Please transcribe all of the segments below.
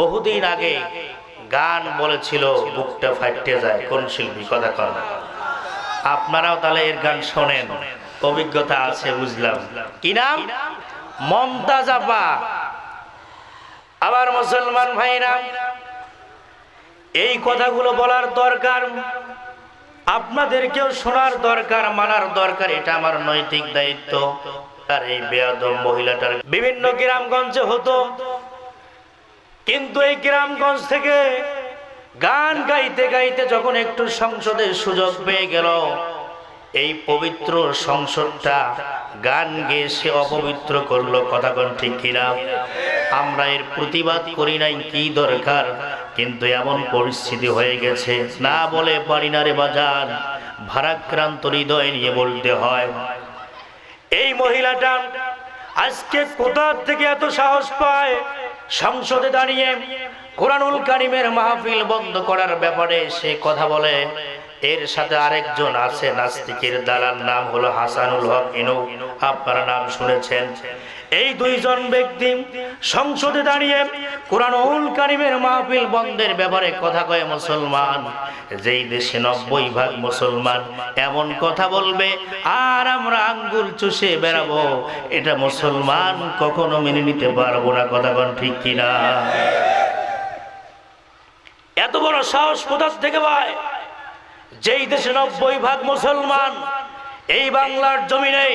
বহুদিন আগে গান বলেছিল, বুকটা ফাইটে যায়, কোন শিল্পী? কথা কন। আপনারাও তাহলে এর গান শোনেন। অভিজ্ঞতা আছে, বুঝলাম। কি নাম? মমতাজ আপা আবার মুসলমান ভাইরা, এই কথাগুলো বলার দরকার, আপনাদেরকেও শোনার দরকার, মানার দরকার, এটা আমার নৈতিক দায়িত্ব। আর এই বেয়াদব মহিলাটার বিভিন্ন গ্রামগঞ্জে হতো কিন্তু এই গ্রামগঞ্জ থেকে গান গাইতে গাইতে যখন একটু সংসদের সুযোগ পেয়ে গেল, এই পবিত্র সংসদটা গান গেয়ে সে অপবিত্র করল। কথা কোন ঠিক কিনা? আমরা এর প্রতিবাদ করি নাই, কি দরকার? কিন্তু এমন পরিস্থিতি হয়ে গেছে। না বলে পারি না রে বাজার ভারাক্রান্ত হৃদয় নিয়ে বলতে হয়। এই মহিলাটা আজকে কোথার থেকে এত সাহস পায়? সংসদে দাঁড়িয়ে কোরআনুল কারিমের মাহফিল বন্ধ করার ব্যাপারে সে কথা বলে। এর সাথে আরেকজন আছে, নাস্তিকের দালার নাম হলো হাসানুল হক। ইনু, আপনারা নাম শুনেছেন। এই দুইজন ব্যক্তি সংসদে দাঁড়িয়ে কোরআনুল কারিমের মাহফিল বন্ধের ব্যাপারে কথা কয় মুসলমান। যেই দেশে নব্বই ভাগ মুসলমান এমন কথা বলবে, আর আমরা আঙ্গুল চুষে বেড়াবো। এটা মুসলমান কখনো মেনে নিতে পারব না, কথা কোন ঠিক কিনা? এত বড় সাহস কোথা থেকে পায়? যেই দেশে নব্বই ভাগ মুসলমান, এই বাংলার জমিনে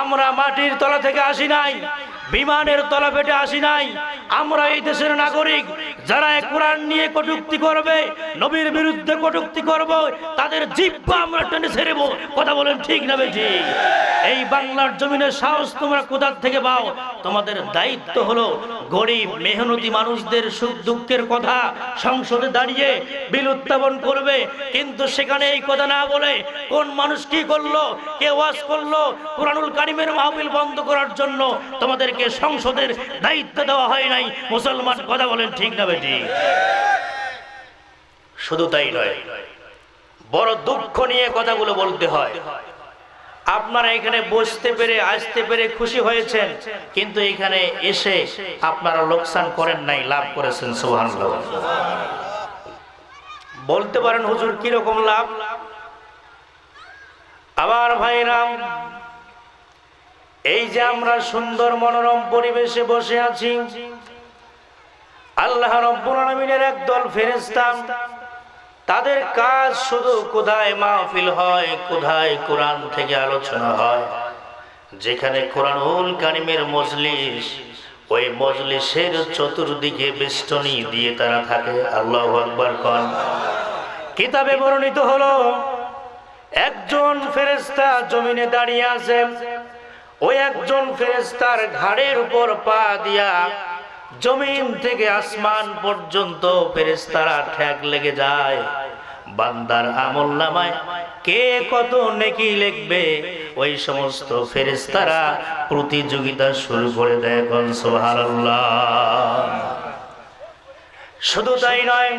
আমরা মাটির তলা থেকে আসি নাই, বিমানের তলা পেটে আসি নাই। আমরা এই দেশের নাগরিক যারা কোরআন নিয়ে কটুক্তি করবে, নবীর বিরুদ্ধে কটুক্তি করব, তাদের জিব্বা আমরা টেনে ছেড়েব কথা বলেন ঠিক না বেঠি এই বাংলার জমিনের সাহস তোমরা কোথার থেকে পাও? তোমাদের দায়িত্ব হলো গরিব, মেহনতি মানুষদের সুখ দুঃখের কথা সংসদে দাঁড়িয়ে বিল উত্থাপন করবে। কিন্তু সেখানে এই কথা না বলে কোন মানুষ কি করল, কে ওয়াজ করল, কোরআনুল কারিমের মাহফিল বন্ধ করার জন্য তোমাদেরকে সংসদের দায়িত্ব দেওয়া হয় নাই। মুসলমান কথা বলেন ঠিক না বেটি? শুধু তাই নয়, বড় দুঃখ নিয়ে কথাগুলো বলতে হয়। আপনারা এখানে বসতে পেরে, আসতে পেরে খুশি হয়েছেন, কিন্তু এখানে এসে আপনারা লোকসান করেন নাই, লাভ করেছেন সোহান বলতে পারেন, হুজুর, কীরকম লাভ? আবার ভাইরাম এই যে আমরা সুন্দর মনোরম পরিবেশে বসে আছি, আল্লাহ রব্বুল আলামিনের একদল ফেরেশতা তাদের কাজ শুধু কোথায় মাহফিল হয়, কোথায় কোরআন থেকে আলোচনা হয়? যেখানে কোরআনুল কারিমের মজলিস, ওই মজলিসের চতুর্দিকে বেষ্টনী দিয়ে তারা থাকে। আল্লাহ আকবর কন। কিতাবে বর্ণিত হলো, একজন ফেরেস্তা জমিনে দাঁড়িয়ে আছে ওই একজন ফেরেস্তার ঘাড়ের উপর পা দিয়া জমিন থেকে আসমান পর্যন্ত ফেরেস্তারা ঠ্যাক লেগে যায়। বান্দার আমল নামায় কে কত নেকি লিখবে? ওই সমস্ত ফেরেস্তারা প্রতিযোগিতা শুরু করে দেয় শুধু তাই নয়,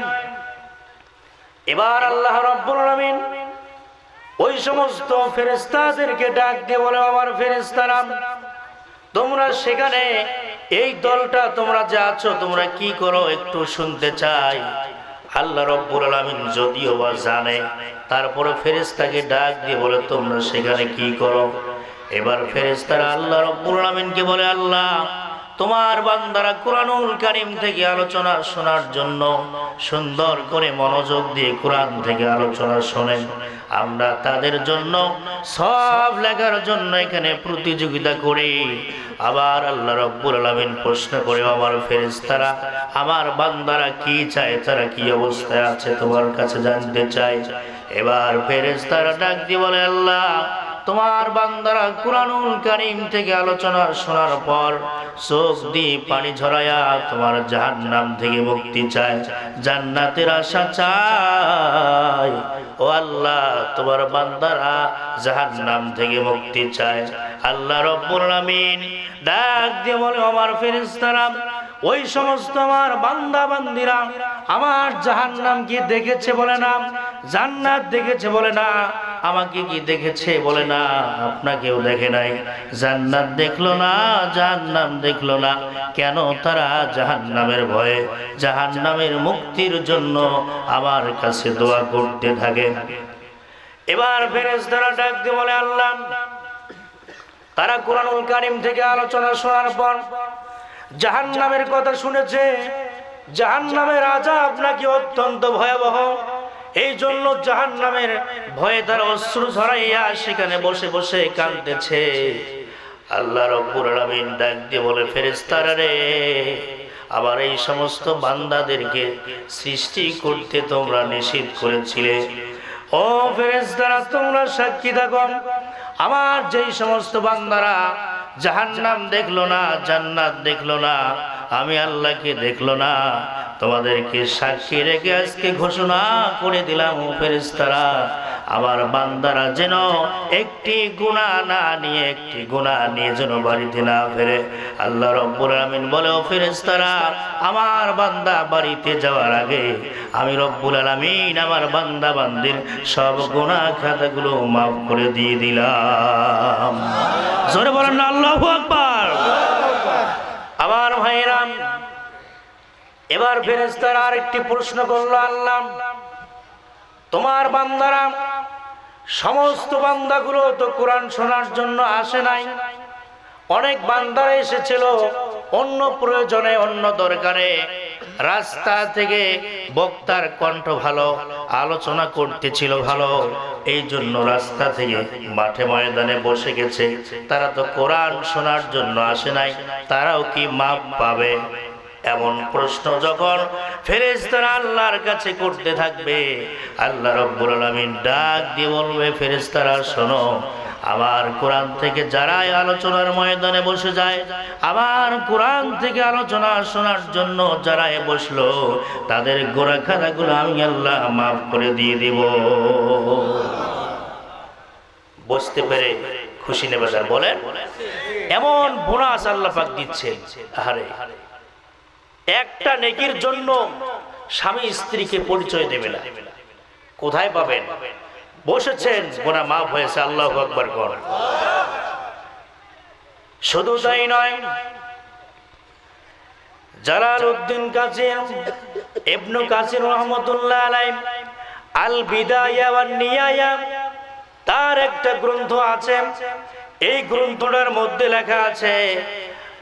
এবার আল্লাহ রাব্বুল ওই সমস্ত ফেরেস্তাদেরকে ডাক দিয়ে বলে, আমার ফেরেস্তারা তোমরা সেখানে এই দলটা তোমরা যে আছো, তোমরা কি করো একটু শুনতে চাই। আল্লাহ রব্বুল আলমিন যদিও বা জানে, তারপরে ফেরেস্তাকে ডাক দিয়ে বলে, তোমরা সেখানে কি করো? এবার ফেরেস্তারা আল্লাহ রব্বুল আলমিনকে বলে, আল্লাহ তোমার বান্দারা কোরআনুল কারিম থেকে আলোচনা শোনার জন্য সুন্দর করে মনোযোগ দিয়ে কোরআন থেকে আলোচনা শোনে আমরা তাদের জন্য সব লেখার জন্য এখানে প্রতিযোগিতা করি। আবার আল্লাহ রব্বুল আলামিন প্রশ্ন করে, আমার ফেরেশতারা, আমার বান্দারা কি চায়? তারা কি অবস্থায় আছে? তোমার কাছে জানতে চাই এবার ফেরেশতারা ডাক দিয়ে বলে, আল্লাহ তোমার বান্দারা কোরআনুল কারিম থেকে আলোচনা শোনার পর চোখ দিয়ে পানি ঝরায়া তোমার জাহান নাম থেকে মুক্তি চায়, জান্নাতের আশা চায়। ও আল্লাহ, তোমার বান্দারা জাহান নাম থেকে মুক্তি চায়। আল্লাহ রব্বুল ডাক দিয়ে বলে, আমার ফেরেশতারা, ওই সমস্ত আমার বান্দা বান্দিরা আমার জাহান নাম কি দেখেছে বলে না? জান্নাত দেখেছে বলে না? আমাকে কি দেখেছে বলে না? আপনাকেও দেখে নাই। জান্নাত দেখল না, জাহান্নাম দেখল না। কেন তারা জাহান্নামের ভয়ে? জাহান্নামের মুক্তির জন্য আমার কাছে দোয়া করতে থাকে। এবার ফেরেশতারা ডাক দিয়ে বলে, আল্লাহ, তারা কোরআনুল কারিম থেকে আলোচনা শোনার পর জাহান্নামের কথা শুনেছে। জাহান্নামের রাজা আপনাকে অত্যন্ত ভয়াবহ। এই জন্য জাহান্নামের ভয়ে তারা অশ্রু ঝরাইয়া সেখানে বসে বসে কাঁদতেছে। আল্লাহ রব্বুর আলামিন ডাক দিয়ে বলে, ফেরেশতারা রে, আবার এই সমস্ত বান্দাদেরকে সৃষ্টি করতে তোমরা নিষেধ করেছিলে। ও ফেরেশতারা, তোমরা সাক্ষী থাকো। আমার যেই সমস্ত বান্দারা জাহান্নাম দেখল না, জান্নাত দেখল না, আমি আল্লাহকে দেখল না, তোমাদেরকে সাক্ষী রেখে আজকে ঘোষণা করে দিলাম ও ফেরেশতারা। আমার বান্দারা যেন একটি গুণা না নিয়ে একটি গুণা নিয়ে যেন বাড়িতে না ফেরে। আল্লাহ রব্বুল আলামিন বলে, ও ফেরেশতারা, আমার বান্দা বাড়িতে যাওয়ার আগে আমি রব্বুল আলামিন আমার বান্দা বান্দির সব গুণা খাতাগুলো মাফ করে দিয়ে দিলাম। জোরে বলেন আল্লাহ আকবার। আমার ভাইরাম, এবার ফেরেশতারা আরেকটি প্রশ্ন করল, আল্লাহ, তোমার বান্দারা সমস্ত বান্দাগুলো তো কোরআন শোনার জন্য আসে নাই। অনেক বান্দারা এসেছিল অন্য প্রয়োজনে, অন্য দরকারে। রাস্তা থেকে বক্তার কণ্ঠ ভালো, আলোচনা করতেছিল ভালো। এই জন্য রাস্তা থেকে মাঠে ময়দানে বসে গেছে। তারা তো কোরআন শোনার জন্য আসে নাই। তারাও কি মাপ পাবে? এমন প্রশ্ন যখন ফেরেশতারা আল্লাহর কাছে করতে থাকবে, আল্লাহ রব্বুল আলামিন ডাক দিয়ে বলবে, ফেরেশতারা, শোনো, আমার কোরআন থেকে যারাই আলোচনার ময়দানে বসে যায় আবার কোরআন থেকে আলোচনা শোনার জন্য যারাই বসল, তাদের গোড়া খানাগুলো আমি আল্লাহ মাফ করে দিয়ে দিব। বসতে পেরে খুশি নেবে বলেন, এমন বোনাস আল্লাহ পাক দিচ্ছেন। আহারে। একটা নেকির জন্য স্বামী স্ত্রীকে পরিচয় দেবে না। কোথায় পাবেন? বসেছেন, গোনা মাফ হয়েছে, আল্লাহ আকবর কর। শুধু তাই নয় জালাল উদ্দিন কাসির ইবনু কাসির রহমতুল্লাহ আলাই আল বিদায়া ওয়ান নিয়ায়া তার একটা গ্রন্থ আছে। এই গ্রন্থটার মধ্যে লেখা আছে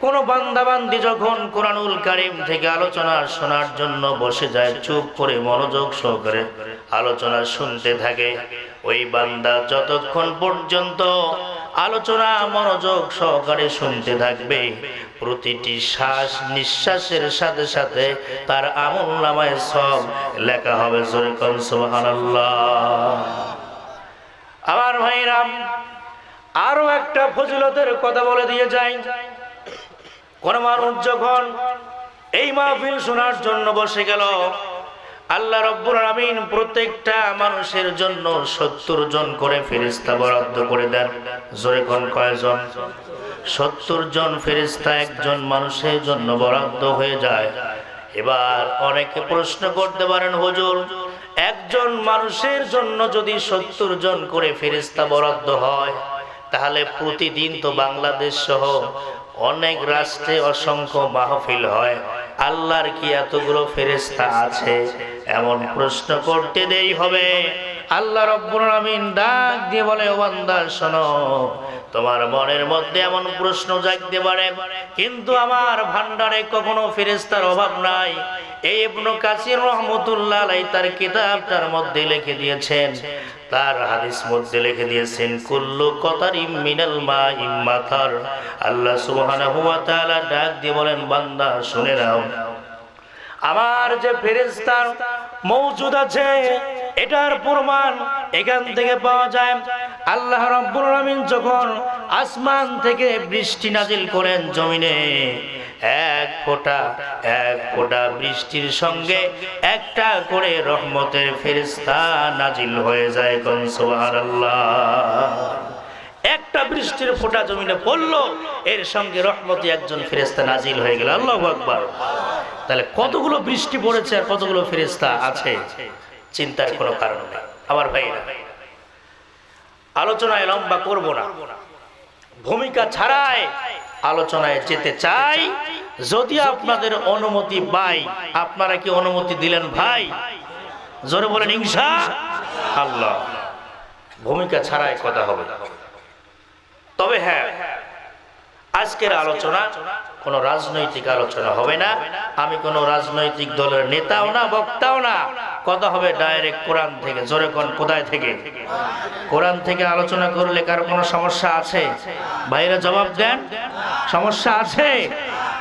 কোন বান্দাবান্দি যখন কোরআনুল কারিম থেকে আলোচনা শোনার জন্য বসে যায়, চুপ করে মনোযোগ সহকারে আলোচনা শুনতে থাকে, ওই বান্দা যতক্ষণ পর্যন্ত আলোচনা মনোযোগ সহকারে শুনতে থাকবে, প্রতিটি শ্বাস নিঃশ্বাসের সাথে সাথে তার আমল নামায় সব লেখা হবে আমার ভাইরাম, আরও একটা ফজিলতের কথা বলে দিয়ে যাই। কোন মানুষ যখন এই মাহফিল শোনার জন্য বসে গেল। আল্লাহ রব্বুল আমিন প্রত্যেকটা মানুষের জন্য সত্তর জন করে ফেরিস্তা বরাদ্দ করে দেন। জোরে কোন কয়জন? সত্তর জন ফেরিস্তা একজন মানুষের জন্য বরাদ্দ হয়ে যায়। এবার অনেকে প্রশ্ন করতে পারেন, হুজুর, একজন মানুষের জন্য যদি সত্তর জন করে ফেরিস্তা বরাদ্দ হয়, তাহলে প্রতিদিন তো বাংলাদেশ সহ অনেক রাষ্ট্রে অসংখ্য মাহফিল হয়। আল্লাহর কি এতগুলো ফেরেস্তা আছে? এমন প্রশ্ন করতে দেরি হবে। আল্লাহ রব্বুল আমিন ডাক দিয়ে বলে, ও বান্দা, শোনো, তোমার মনের মধ্যে এমন প্রশ্ন জাগতে পারে, কিন্তু আমার ভান্ডারে কখনো ফেরেস্তার অভাব নাই। এই তার মধ্যে লিখে দিয়েছেন। তার হাদিস মধ্যে লিখে দিয়েছেন আল্লাহ বান্দা, শুনে নাও। আমার যে ফেরেস্তার মৌজুদ আছে, এটার প্রমাণ এখান থেকে পাওয়া যায়। আল্লাহ রাব্বুল যখন আসমান থেকে বৃষ্টি নাজিল করেন জমিনে এক ফোঁটা এক ফোঁটা বৃষ্টির সঙ্গে একটা করে রহমতের ফেরেশতা নাজিল হয়ে যায় কোন সুবহানাল্লাহ। একটা বৃষ্টির ফোঁটা জমিনে পড়ল, এর সঙ্গে রহমতি একজন ফেরেস্তা নাজিল হয়ে গেল। আল্লাহ আকবার। তাহলে কতগুলো বৃষ্টি পড়েছে আর কতগুলো ফেরেস্তা আছে? চিন্তার কোনো কারণ নেই। আমার ভাইরা আলোচনায় লম্বা করব না। ভূমিকা ছাড়াই আলোচনায় যেতে চাই। যদি আপনাদের অনুমতি পাই, আপনারা কি অনুমতি দিলেন ভাই? জোরে বলেন ইংসা আল্লাহ। ভূমিকা ছাড়াই কথা হবে। তবে হ্যাঁ আজকের আলোচনা কোনো রাজনৈতিক আলোচনা হবে না। আমি কোনো রাজনৈতিক দলের নেতাও না, বক্তাও না। কথা হবে ডাইরেক্ট কোরআন থেকে, জোরে কোন, কোথায় থেকে? কোরআন থেকে আলোচনা করলে কারও কোনো সমস্যা আছে? ভাইরা জবাব দেন, সমস্যা আছে,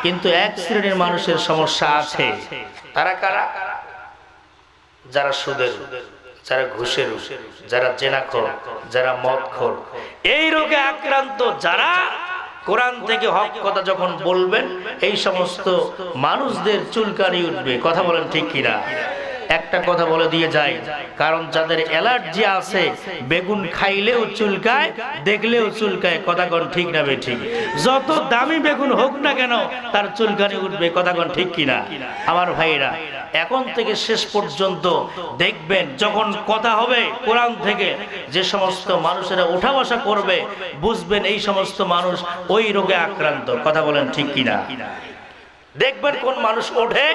কিন্তু এক শ্রেণির মানুষের সমস্যা আছে। তারা কারা? যারা সুদের যারা ঘুষের যারা জেনাখোর, যারা মদখোর। এই রোগে আক্রান্ত যারা কোরআন থেকে হক কথা যখন বলবেন, এই সমস্ত মানুষদের চুলকানি উঠবে। কথা বলেন ঠিক কিনা? একটা কথা বলে দিয়ে যাই কারণ যাদের অ্যালার্জি আছে, বেগুন খাইলেও চুলকায়, দেখলেও চুলকায় কথাগণ ঠিক না বে ঠিক? যত দামি বেগুন হোক না কেন, তার চুলকানি উঠবে কথাগণ ঠিক কিনা? আমার ভাইরা এখন থেকে শেষ পর্যন্ত দেখবেন, যখন কথা হবে কোরআন থেকে, যে সমস্ত মানুষেরা ওঠা বসা করবে, বুঝবেন এই সমস্ত মানুষ ওই রোগে আক্রান্ত, কথা বলেন ঠিক কিনা? দেখবেন কোন মানুষ ওঠে,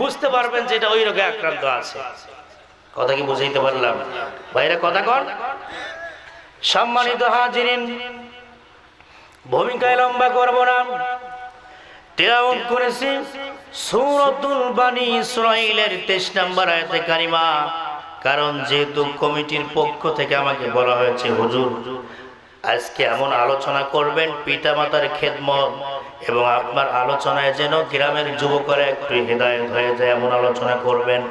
বুঝতে পারবেন যে এটা ওই রোগে আক্রান্ত আছে। কথা কি বুঝাইতে পারলাম? ভাইরা, কথা কন। সম্মানিত হাজিরিন, ভূমিকায় লম্বা করব না। তেলাওয়াত করেছি সূরাতুল বানি ইসরাইলের 23 নম্বর আয়াতে কারিমা। কারণ যেহেতু কমিটির পক্ষ থেকে আমাকে বলা হয়েছে, হুজুর, আজকে এমন আলোচনা করবেন পিতামাতার খেদমত এবং আপনার আলোচনায় যেন গ্রামের যুবকরা একটু হৃদায়ত হয়ে যায়, এমন আলোচনা করবেন।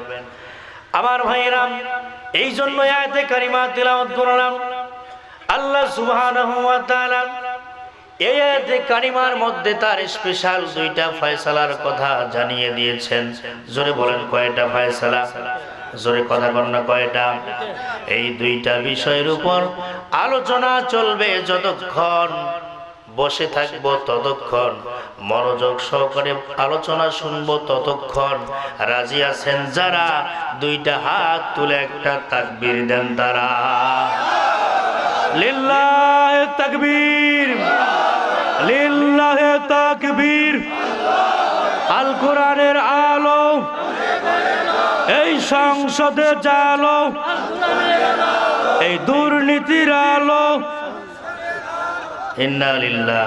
আমার ভাইয়েরা, এই জন্য আয়াতে কারিমা তিলাওয়াত করলাম। আল্লাহ সুবহানাহু ওয়া তাআলা এই আয়াতে কারিমার মধ্যে তার স্পেশাল দুইটা ফয়সালার কথা জানিয়ে দিয়েছেন। জোরে বলেন কয়টা ফয়সালা? জোরে কথা কন্যা কয়টা? এই দুইটা বিষয়ের উপর আলোচনা চলবে যতক্ষণ বসে থাকব ততক্ষণ। মনোযোগ সহকারে আলোচনা শুনব ততক্ষণ। রাজি আছেন যারা? দুইটা হাত তুলে একটা তাকবীর দেন তারা। তাকবীর। তাকবীর। আল কোরআনের আলো। এই সংসদে জালো। এই দুর্নীতির আলো। ইন্না